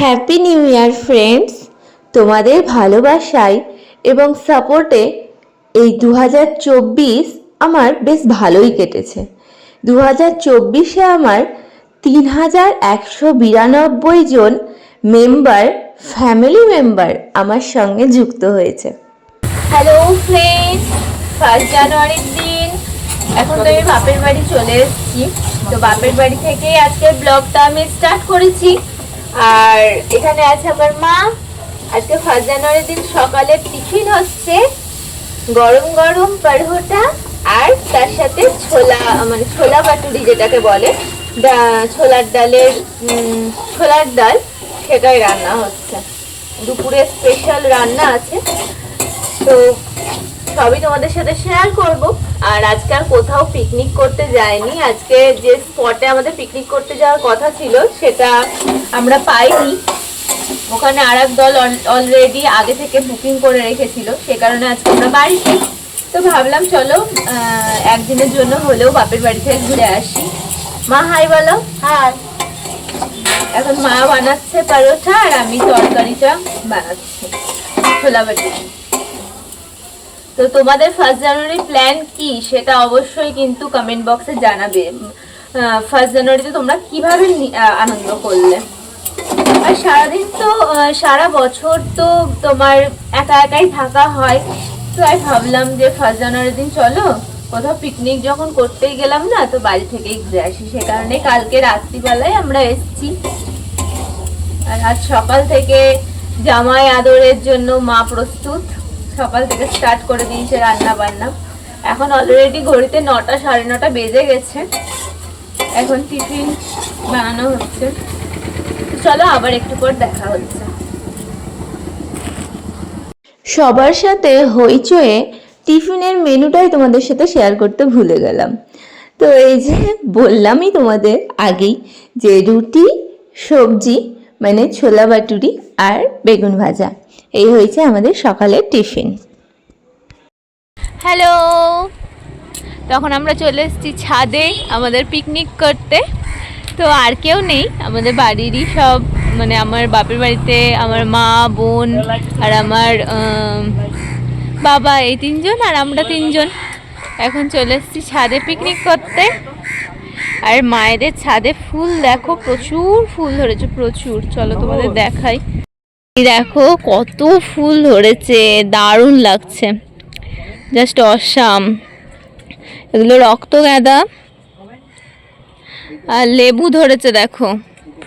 Happy new year friends তোমাদের ভালোবাসায় এবং সাপোর্টে এই দু হাজার চব্বিশ আমার বেশ ভালোই কেটেছে। দু চব্বিশে আমার তিন হাজার একশো বিরানব্বই জন মেম্বার ফ্যামিলি মেম্বার আমার সঙ্গে যুক্ত হয়েছে। হ্যালো ফ্রেন্ডস ফার্স্ট জানুয়ারির দিন। এখন তো আমি বাপের বাড়ি চলে এসেছি। তো বাপের বাড়ি থেকে আজকের ব্লগটা আমি স্টার্ট করেছি। আর এখানে আছে আমার মা। আজকে ফার্স্ট জানুয়ারির দিন সকালে টিফিন হচ্ছে গরম গরম পরোটা আর তার সাথে ছোলা মানে ছোলা বাটুরি যেটাকে বলে। ছোলার ডালের ছোলার ডাল সেটাই রান্না হচ্ছে। দুপুরে স্পেশাল রান্না আছে। তো সবই তোমাদের সাথে শেয়ার করব। আর আজকে আর কোথাও পিকনিক করতে যাইনি। আজকে যে স্পটে আমাদের পিকনিক করতে যাওয়ার কথা ছিল সেটা আমরা পাইনি। ওখানে আর এক দল অলরেডি আগে থেকে বুকিং করে রেখেছিল। সে কারণে আজকে আমরা বাড়িতে তো ভাবলাম চলো একদিনের জন্য হলেও বাপের বাড়ি থেকে ঘুরে আসি। মা হাই বলো। হাই এখন মা বানাচ্ছে পরোটা আর আমি তরকারিটা বানাচ্ছি। ছোলা বাটি। তো তোমাদের ফার্স্ট জানুয়ারি প্ল্যান কি? সেটা অবশ্যই কিন্তু কমেন্ট বক্সে জানাবে। ফার্স্ট জানুয়ারিতে তোমরা কীভাবে আনন্দ করলে? আর সারাদিন তো সারা বছর তো তোমার একা একাই থাকা হয়। তো আমি ভাবলাম যে ফার্স্ট জানুয়ারির দিন চলো, কোথাও পিকনিক যখন করতেই গেলাম না, তো বাড়ি থেকেই ঘুরে আসি। সে কারণে কালকে রাত্রিবেলায় আমরা এসেছি। আর আজ সকাল থেকে জামাই আদরের জন্য মা প্রস্তুত। সকাল থেকে স্টার্ট করে দিয়েছে রান্না বান্না এখন অলরেডি ঘড়িতে নটা, সাড়ে নটা বেজে গেছে। এখন টিফিন বানানো হচ্ছে। চলো আবার একটু পর দেখা হচ্ছে। সবার সাথে হইচয়ে টিফিনের মেনুটাই তোমাদের সাথে শেয়ার করতে ভুলে গেলাম। তো এই যে বললামই তোমাদের আগেই যে রুটি, সবজি মানে ছোলা বাটুরি আর বেগুন ভাজা। এই হয়েছে আমাদের সকালের টিফিন। হ্যালো। তখন আমরা চলে এসেছি ছাদে আমাদের পিকনিক করতে। তো আর কেউ নেই, আমাদের বাড়িরই সব মানে আমার বাপের বাড়িতে আমার মা, বোন আর আমার বাবা, এই তিনজন আর আমরা তিনজন। এখন চলে এসেছি ছাদে পিকনিক করতে। আর মায়েদের ছাদে ফুল দেখো, প্রচুর ফুল ধরেছে, প্রচুর। চলো তোমাদের দেখাই। দেখো, কত ফুল ধরেছে, দারুণ লাগছে। Just awesome. এগুলো রক্ত গাঁদা। আর লেবু ধরেছে, দেখো।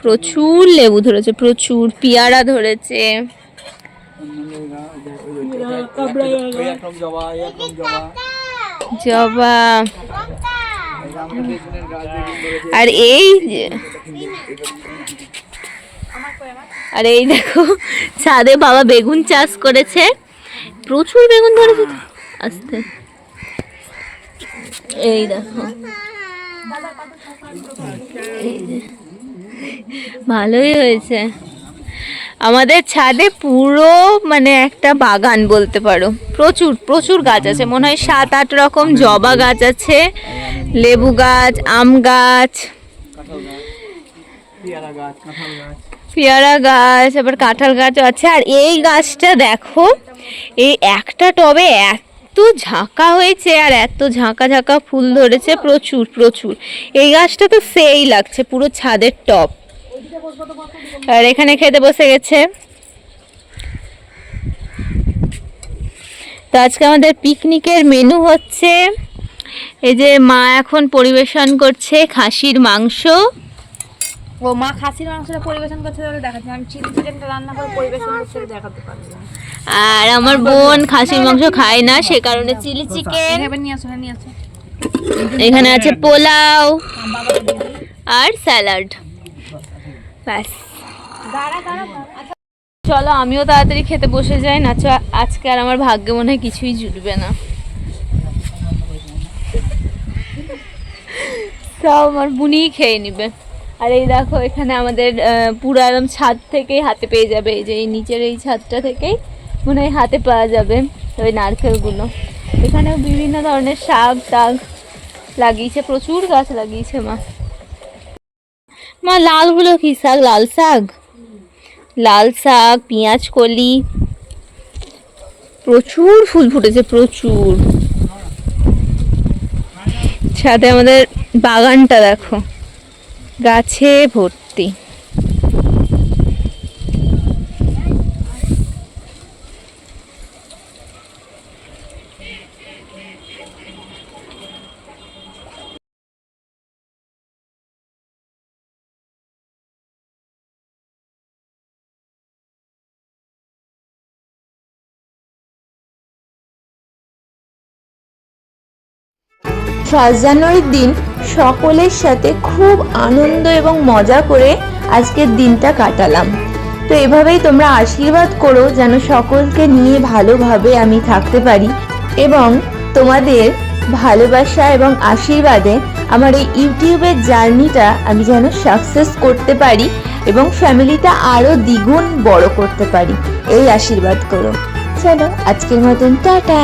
প্রচুর লেবু ধরেছে, প্রচুর। পেয়ারা ধরেছে। জবা। আর এই আর এই দেখো, ছাদে বাবা বেগুন চাষ করেছে। প্রচুর বেগুন ধরেছে আস্তে। এই দেখো। ভালোই হয়েছে। আমাদের ছাদে পুরো মানে একটা বাগান বলতে পারো। প্রচুর প্রচুর গাছ আছে। মনে হয় সাত আট রকম জবা গাছ আছে, লেবু গাছ, আম গাছ। গাছ। পেয়ারা গাছ, আবার কাঁঠাল গাছও আছে। আর এই গাছটা দেখো, এই একটা টবে এত ঝাঁকা হয়েছে আর এত ঝাঁকা ঝাঁকা ফুল ধরেছে প্রচুর প্রচুর। এই গাছটা তো সেই লাগছে, পুরো ছাদের টব আর এখানে খেতে বসে গেছে। তো আজকে আমাদের পিকনিকের মেনু হচ্ছে, এই যে মা এখন পরিবেশন করছে খাসির মাংস। ও মা খাসির মাংসটা পরিবেশন করতে তাহলে দেখাচ্ছি। আমি চিলি চিকেনটা রান্না করে পরিবেশন করতে দেখাতে পারব আর আমার বোন খাসির মাংস খায় না সে কারণে চিলি চিকেন। নিয়ে আসো নিয়ে আসো। এখানে আছে পোলাও আর স্যালাড। ব্যাস। চলো আমিও তাড়াতাড়ি খেতে বসে যাই না চ- আজকে আর আমার ভাগ্যে মনে হয় কিছুই জুটবে না। সব আমার বুনিই খেয়ে নিবে। আর এই দেখো, এখানে আমাদের পুরো একদম ছাদ থেকেই হাতে পেয়ে যাবে। এই যে এই নিচের এই ছাদটা থেকেই মনে হয় হাতে পাওয়া যাবে ওই নারকেলগুলো। এখানেও বিভিন্ন ধরনের শাক টাক লাগিয়েছে, প্রচুর গাছ লাগিয়েছে মা। মা, লালগুলো কি শাক? লাল শাক? লাল শাক, পেঁয়াজ, কলি। প্রচুর ফুল ফুটেছে, প্রচুর। সাথে আমাদের বাগানটা দেখো। গাছে ভর্তি। ফার্স্ট জানুয়ারির দিন সকলের সাথে খুব আনন্দ এবং মজা করে আজকের দিনটা কাটালাম। তো এভাবেই তোমরা আশীর্বাদ করো যেন সকলকে নিয়ে ভালোভাবে আমি থাকতে পারি এবং তোমাদের ভালোবাসা এবং আশীর্বাদে আমার এই ইউটিউবের জার্নিটা আমি যেন সাকসেস করতে পারি এবং ফ্যামিলিটা আরও দ্বিগুণ বড় করতে পারি। এই আশীর্বাদ করো। চলো আজকের মতন, টাটা!